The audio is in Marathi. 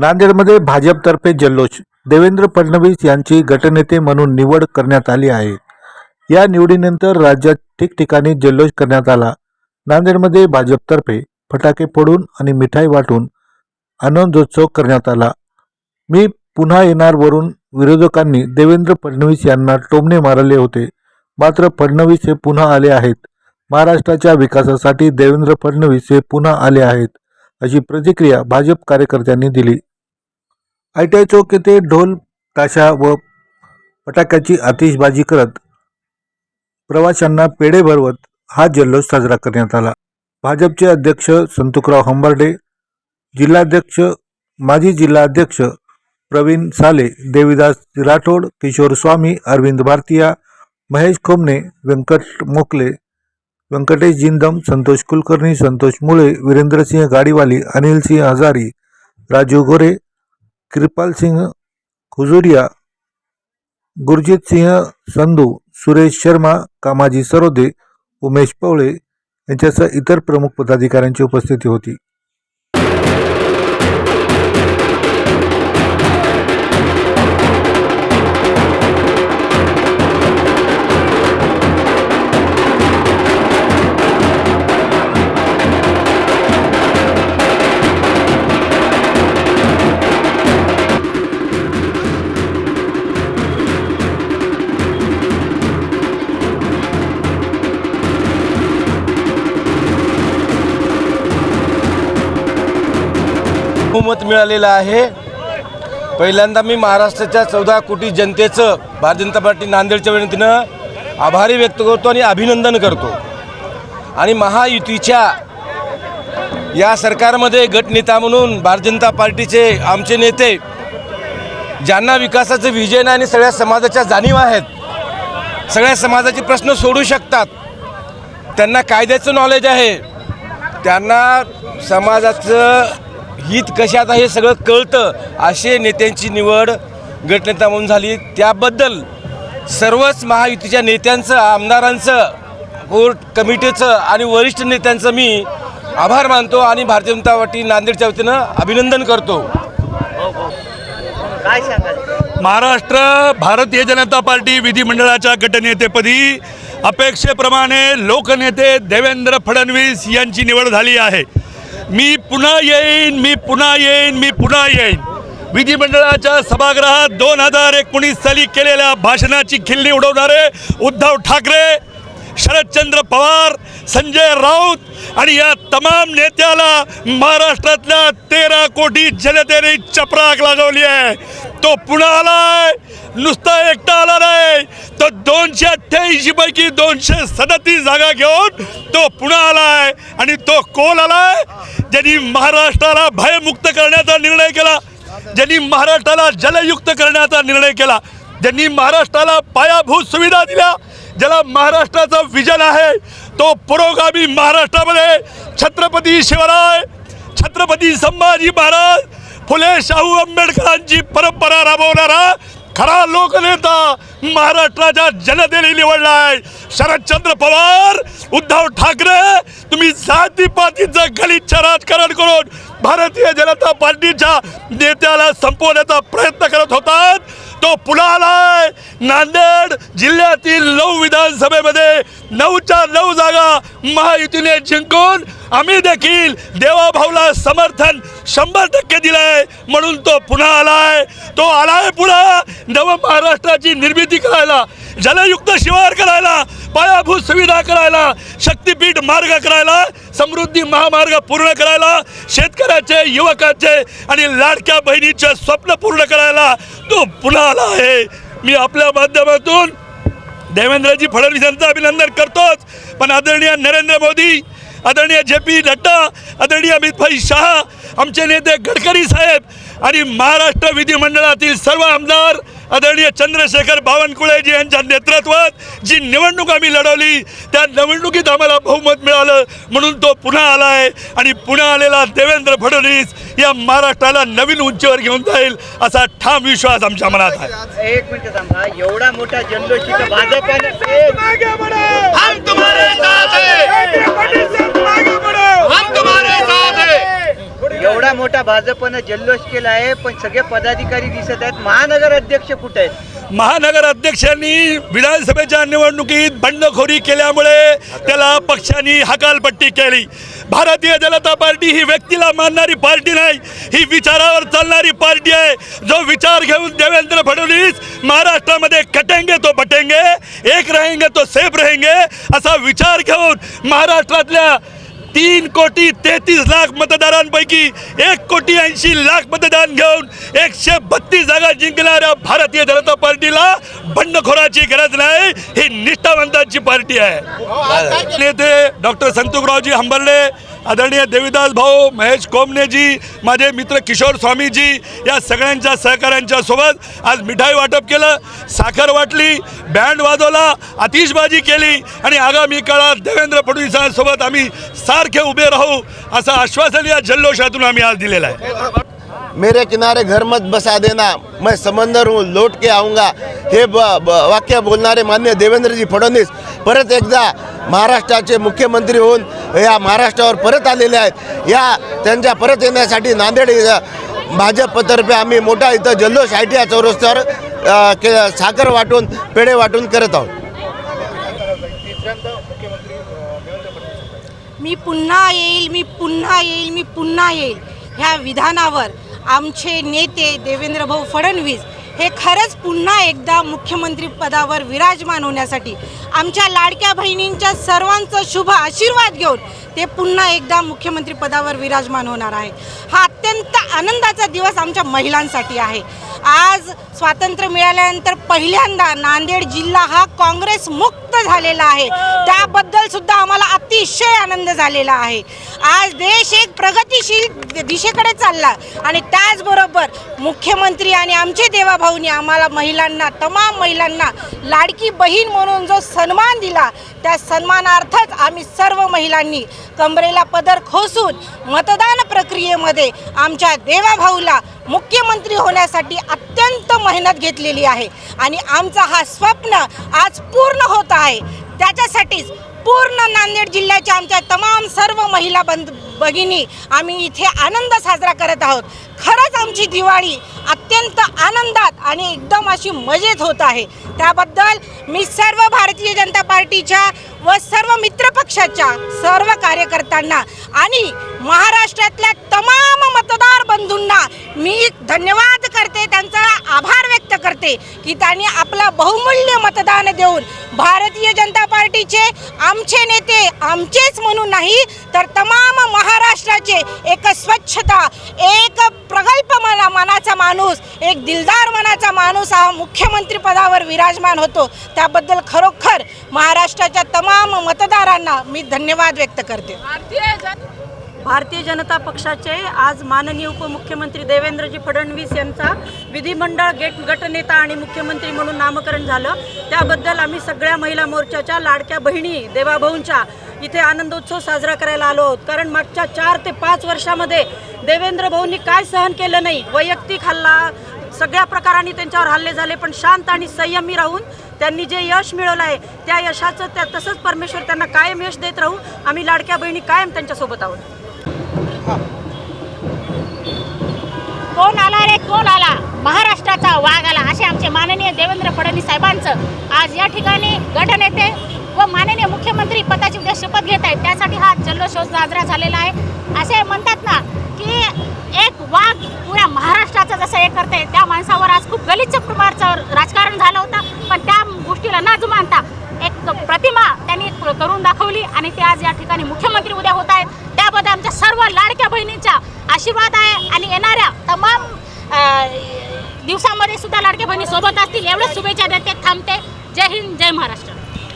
नांदेडमध्ये भाजपतर्फे जल्लोष. देवेंद्र फडणवीस यांची गटनेते म्हणून निवड करण्यात आली आहे. या निवडीनंतर राज्यात ठिकठिकाणी जल्लोष करण्यात आला. नांदेडमध्ये भाजपतर्फे फटाके फोडून आणि मिठाई वाटून आनंदोत्सव करण्यात आला. मी पुन्हा येणार वरून विरोधकांनी देवेंद्र फडणवीस यांना टोमणे मारले होते. मात्र फडणवीस हे पुन्हा आले आहेत. महाराष्ट्राच्या विकासासाठी देवेंद्र फडणवीस हे पुन्हा आले आहेत अशी प्रतिक्रिया भाजप कार्यकर्त्यांनी दिली. आय टी आय चौक येथे ढोल ताशा व फटाक्याची आतिषबाजी करत प्रवाशांना पेढे भरवत हा जल्लोष साजरा करण्यात आला. भाजपचे अध्यक्ष संतुकराव हंबर्डे जिल्हाध्यक्ष माजी जिल्हाध्यक्ष प्रवीण साले देविदास राठोड किशोर स्वामी अरविंद भारतीया महेश खोमणे व्यंकट मोकले व्यंकटेश जिंदम संतोष कुलकर्णी संतोष मुळे वीरेंद्रसिंह गाडीवाली अनिलसिंह हजारी राजू गोरे कृपाल सिंह खुजुरिया गुरजित सिंह संधू सुरेश शर्मा कामाजी सरोदे उमेश पवळे यांच्यासह इतर प्रमुख पदाधिकाऱ्यांची उपस्थिती होती. बहुमत मिळालेलं आहे. पहिल्यांदा मी महाराष्ट्राच्या चौदा कोटी जनतेचं भारतीय जनता पार्टी नांदेडच्या विनंतीनं आभारी व्यक्त करतो आणि अभिनंदन करतो. आणि महायुतीच्या या सरकारमध्ये गटनेता म्हणून भारतीय जनता पार्टीचे आमचे नेते ज्यांना विकासाचं विजन आणि सगळ्या समाजाच्या जाणीव आहेत सगळ्या समाजाचे प्रश्न सोडू शकतात त्यांना कायद्याचं नॉलेज आहे. त्यांना समाजाचं हित कशात आहे हे सगळं कळतं असे नेत्यांची निवड गटनेता म्हणून झाली. त्याबद्दल सर्वच महायुतीच्या नेत्यांचं आमदारांचं कोर्ट कमिटीचं आणि वरिष्ठ नेत्यांचं मी आभार मानतो आणि भारतीय जनता पार्टी नांदेडच्या वतीनं अभिनंदन करतो. काय महाराष्ट्र भारतीय जनता पार्टी विधिमंडळाच्या गटनेतेपदी अपेक्षेप्रमाणे लोकनेते देवेंद्र फडणवीस यांची निवड झाली आहे. मी पुन्हा येईन मी पुन्हा येईन मी पुन्हा येईन. विधिमंडळाच्या सभागृहात दोन हजार एकोणीस साली केलेल्या भाषणाची खिल्ली उडवणारे उद्धव ठाकरे शरदचंद्र पवार संजय राऊत आणि या तमाम नेत्याला महाराष्ट्रातल्या तेरा कोटी जनतेने चपराक लागवली आहे. तो पुन्हा आलाय नुसता एकटा आला नाही. तो दोनशे अठ्ठ्याऐंशी पैकी दोनशे सदतीस जागा घेऊन तो पुन्हा आलाय आणि तो कोण आलाय? ज्यांनी महाराष्ट्राला भयमुक्त करण्याचा निर्णय केला ज्यांनी महाराष्ट्राला जलयुक्त करण्याचा निर्णय केला ज्यांनी महाराष्ट्राला पायाभूत सुविधा दिल्या ज्याला महाराष्ट्राचं विजन आहे तो पुरोगामी महाराष्ट्रामध्ये छत्रपती शिवराय छत्रपती संभाजी महाराज फुले शाहू आंबेडकरांची परंपरा राबवणारा खरा लोकनेता महाराष्ट्राच्या जनतेने निवडला आहे. शरदचंद्र पवार उद्धव ठाकरे तुम्ही जातीपातीचं गलिच्छ राजकारण करून भारतीय जनता पार्टीच्या नेत्याला संपवण्याचा प्रयत्न करत होतात. तो पुलाला नांदेड जिल्ह्यातील नऊ विधानसभेमध्ये नऊच्या नऊ जागा महायुतीने जिंकून आम्ही देखील देवाभाऊला समर्थन शंभर टक्के दिलंय म्हणून तो पुन्हा आलाय. तो आलाय पुन्हा नव महाराष्ट्राची निर्मिती करायला जलयुक्त शिवार करायला पायाभूत सुविधा करायला शक्तीपीठ मार्ग करायला समृद्धी महामार्ग पूर्ण करायला शेतकऱ्याचे युवकाचे आणि लाडक्या बहिणीचे स्वप्न पूर्ण करायला तो पुन्हा आला आहे. मी आपल्या माध्यमातून देवेंद्रजी फडणवीसांचं अभिनंदन करतोच. पण आदरणीय नरेंद्र मोदी आदरणीय जे पी नड्डा आदरणीय अमितभाई शहा आमचे नेते गडकरी साहेब आणि महाराष्ट्र विधिमंडळातील सर्व आमदार आदरणीय चंद्रशेखर बावनकुळेजी यांच्या नेतृत्वात जी निवडणूक आम्ही लढवली त्या निवडणुकीत आम्हाला बहुमत मिळालं म्हणून तो पुन्हा आला आहे आणि पुन्हा आलेला देवेंद्र फडणवीस या महाराष्ट्राला नवीन उंचीवर घेऊन जाईल असा ठाम विश्वास आमच्या मनात आहे. एक मिनिट थांबा एवढा मोठा जल्लोष इथं भाजपाने एवढा मोठा भाजपनं जल्लोष केला आहे पण सगळे पदाधिकारी दिसत आहेत. महानगर अध्यक्ष कुठे आहेत? महानगर अध्यक्षांनी विधानसभेच्या निवडणुकीत बंडखोरी केल्यामुळे त्याला पक्षाने हकालपट्टी केली. भारतीय जनता पार्टी ही व्यक्तीला मानणारी पार्टी नाही ही विचारावर चालणारी पार्टी आहे. जो विचार घेऊन देवेंद्र फडणवीस महाराष्ट्रामध्ये कटेंगे तो बटेंगे एक रहेंगे तो सेफ रहेंगे असा विचार घेऊन महाराष्ट्रातल्या तीन कोटी तेहतीस लाख मतदारांपैकी एक कोटी ऐंशी लाख मतदान घेऊन एकशे बत्तीस जागा जिंकणाऱ्या भारतीय जनता पार्टीला बंडखोराची गरज नाही. ही निष्ठावंतांची पार्टी आहे. नेते डॉक्टर संतुकरावजी हंबर्डे आदरणीय देवीदास भाऊ महेश कोमनेजी माझे मित्र किशोर स्वामीजी या सगळ्यांच्या सहकाऱ्यांच्या सोबत आज मिठाई वाटप केलं. साखर वाटली बँड वाजवला आतिषबाजी केली आणि आगामी काळात देवेंद्र फडणवीसांसोबत आम्ही सारखे उभे राहू असं आश्वासन या जल्लोषातून आम्ही आज दिलेलं आहे. मेरे किनारे घर मत बसा देना मैं समंदर हूँ लौट के आऊँगा। हे ब ब वाक्य बोलणारे मान्य देवेंद्रजी फडणवीस परत एकदा महाराष्ट्राचे मुख्यमंत्री होऊन या महाराष्ट्रावर परत आलेले आहेत. या त्यांच्या परत येण्यासाठी नांदेड भाजपतर्फे आम्ही मोठा इथं जल्लोष आय टी आय चौरस्त्यावर के साखर वाटून पेढे वाटून करत आहोत. मी पुन्हा येईल मी पुन्हा येईल मी पुन्हा येईल. ह्या विधानावर आमचे नेते देवेंद्र भाऊ फडणवीस हे खरंच पुन्हा एकदा मुख्यमंत्री पदावर विराजमान होण्यासाठी आमच्या लाडक्या बहिणींच्या सर्वांचा शुभ आशीर्वाद घेऊन ते पुन्हा एकदा मुख्यमंत्री पदावर विराजमान होणार आहे हा अत्यंत आनंदाचा दिवस आमच्या महिलांसाठी आहे. आज स्वातंत्र्य मिळाल्यानंतर पहिल्यांदा नांदेड जिल्हा हा काँग्रेस मुक्त झालेला आहे. त्याबद्दल सुद्धा आम्हाला अतिशय आनंद झालेला आहे. आज देश एक प्रगतिशील दिशेकडे चालला आणि त्याचबरोबर मुख्यमंत्री आणि आमचे देवाभाऊनी आम्हाला महिलांना तमाम महिलांना लाडकी बहीण म्हणून जो सन्मान दिला त्या सन्मानार्थच आम्ही सर्व महिलांनी कमरेला पदर खोसून मतदान प्रक्रियेमध्ये आमच्या देवाभाऊला मुख्यमंत्री होण्यासाठी अत्यंत मेहनत घेतलेली आहे. आणि आमचा हा स्वप्न आज पूर्ण होत आहे. त्याच्यासाठीच पूर्ण नांदेड जिल्ह्याच्या आमच्या तमाम सर्व महिला बंद भगिनी आम्ही इथे आनंद साजरा करत आहोत. खरंच आमची दिवाळी अत्यंत आनंदात आणि एकदम अशी मजेत होत आहे. त्याबद्दल मी सर्व भारतीय जनता पार्टीच्या व सर्व मित्रपक्षाच्या सर्व कार्यकर्त्यांना आणि महाराष्ट्रातल्या तमाम मतदार बंधूंना मी धन्यवाद करते. त्यांचा आभार व्यक्त करते की त्यांनी आपला बहुमूल्य मतदान देऊन भारतीय जनता पार्टीचे आमचे नेते आमचेच म्हणून नाही तर तमाम महाराष्ट्राचे एक स्वच्छता एक प्रगल्भ मना मनाचा माणूस एक दिलदार मनाचा माणूस हा मुख्यमंत्री पदावर विराजमान होतो. त्याबद्दल खरोखर महाराष्ट्राच्या तमाम मतदारांना मी धन्यवाद व्यक्त करते. भारतीय जनता पक्षाचे आज माननीय उपमुख्यमंत्री देवेंद्रजी फडणवीस यांचा विधिमंडळ गेट गटनेता आणि मुख्यमंत्री म्हणून नामकरण झालं. त्याबद्दल आम्ही सगळ्या महिला मोर्चाच्या लाडक्या बहिणी देवाभाऊंच्या इथे आनंदोत्सव साजरा करायला आलो आहोत. कारण मागच्या चार ते पाच वर्षामध्ये देवेंद्र भाऊंनी काय सहन केलं नाही? वैयक्तिक हल्ला सगळ्या प्रकारांनी त्यांच्यावर हल्ले झाले पण शांत आणि संयमी राहून त्यांनी जे यश मिळवलं आहे त्या यशाचं त्या तसंच परमेश्वर त्यांना कायम यश देत राहू. आम्ही लाडक्या बहिणी कायम त्यांच्यासोबत आहोत. कोण आला रे? कोण आला? महाराष्ट्राचा वाघ आला. असे आमचे माननीय देवेंद्र फडणवीस साहेबांचं आज या ठिकाणी गटनेते व माननीय मुख्यमंत्री पदाची उद्या शपथ घेत आहेत. त्यासाठी हा जल्लोष साजरा झालेला आहे. असे म्हणतात ना की एक वाघ पुऱ्या महाराष्ट्राचं जसं हे करते त्या माणसावर आज खूप गलिच्छ प्रमाणाचं राजकारण झालं होतं. पण त्या गोष्टीला न जुमानता एक प्रतिमा त्यांनी करून दाखवली आणि ते आज या ठिकाणी मुख्य उद्या होत आहेत त्याबद्दल आमच्या सर्व लाडक्या बहिणींचा आशीर्वाद आहे आणि येणाऱ्या तमाम दिवसामध्ये सुद्धा लाडके बहिणी सोबत असतील. एवढ्याच शुभेच्छा देते. थांबते. जय हिंद जय महाराष्ट्र.